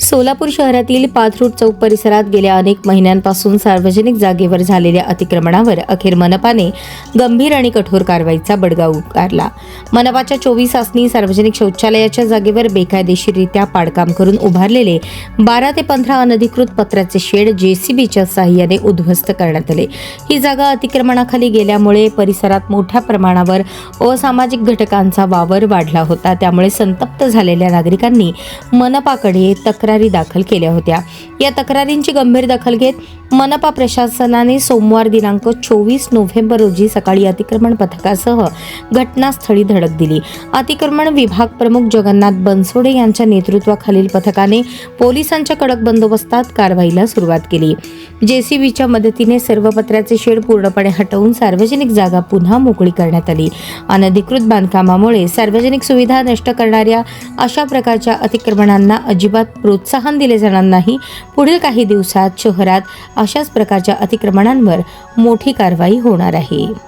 सोलापूर शहरातील पाथरूट चौक परिसरात गेल्या अनेक महिन्यांपासून सार्वजनिक जागेवर झालेल्या अतिक्रमणावर अखेर मनपाने गंभीर आणि कठोर कारवाईचा बडगा उगारला. मनपाच्या चोवीस आसनी सार्वजनिक शौचालयाच्या जागेवर बेकायदेशीररित्या पाडकाम करून उभारलेले बारा ते पंधरा अनधिकृत पत्राचे शेड जेसीबीच्या साह्याने उद्ध्वस्त करण्यात आले. ही जागा अतिक्रमणाखाली गेल्यामुळे परिसरात मोठ्या प्रमाणावर असामाजिक घटकांचा वावर वाढला होता. त्यामुळे संतप्त झालेल्या नागरिकांनी मनपाकडे तक्रार तक्रारी दाखल केल्या होत्या. या तक्रारींची गंभीर दखल घेत मनपा प्रशासनाने सोमवार दिनांक चोवीस नोव्हेंबर रोजी सकाळी अतिक्रमण पथकासह घटनास्थळी धडक दिली. अतिक्रमण विभाग प्रमुख जगन्नाथ बनसोडे यांच्या नेतृत्वाखालील पथकाने पोलिसांच्या कडक बंदोबस्तात कारवाईला सुरुवात केली. जेसीबीच्या मदतीने सर्व पत्र्याचे शेड पूर्णपणे हटवून सार्वजनिक जागा पुन्हा मोकळी करण्यात आली. अनधिकृत बांधकामामुळे सार्वजनिक सुविधा नष्ट करणाऱ्या अशा प्रकारच्या अतिक्रमणांना अजिबात प्रोत्साहन दिले जाणार नाही. पुढील काही दिवसात शहरात अशाच प्रकारच्या अतिक्रमणांवर मोठी कारवाई होणार आहे.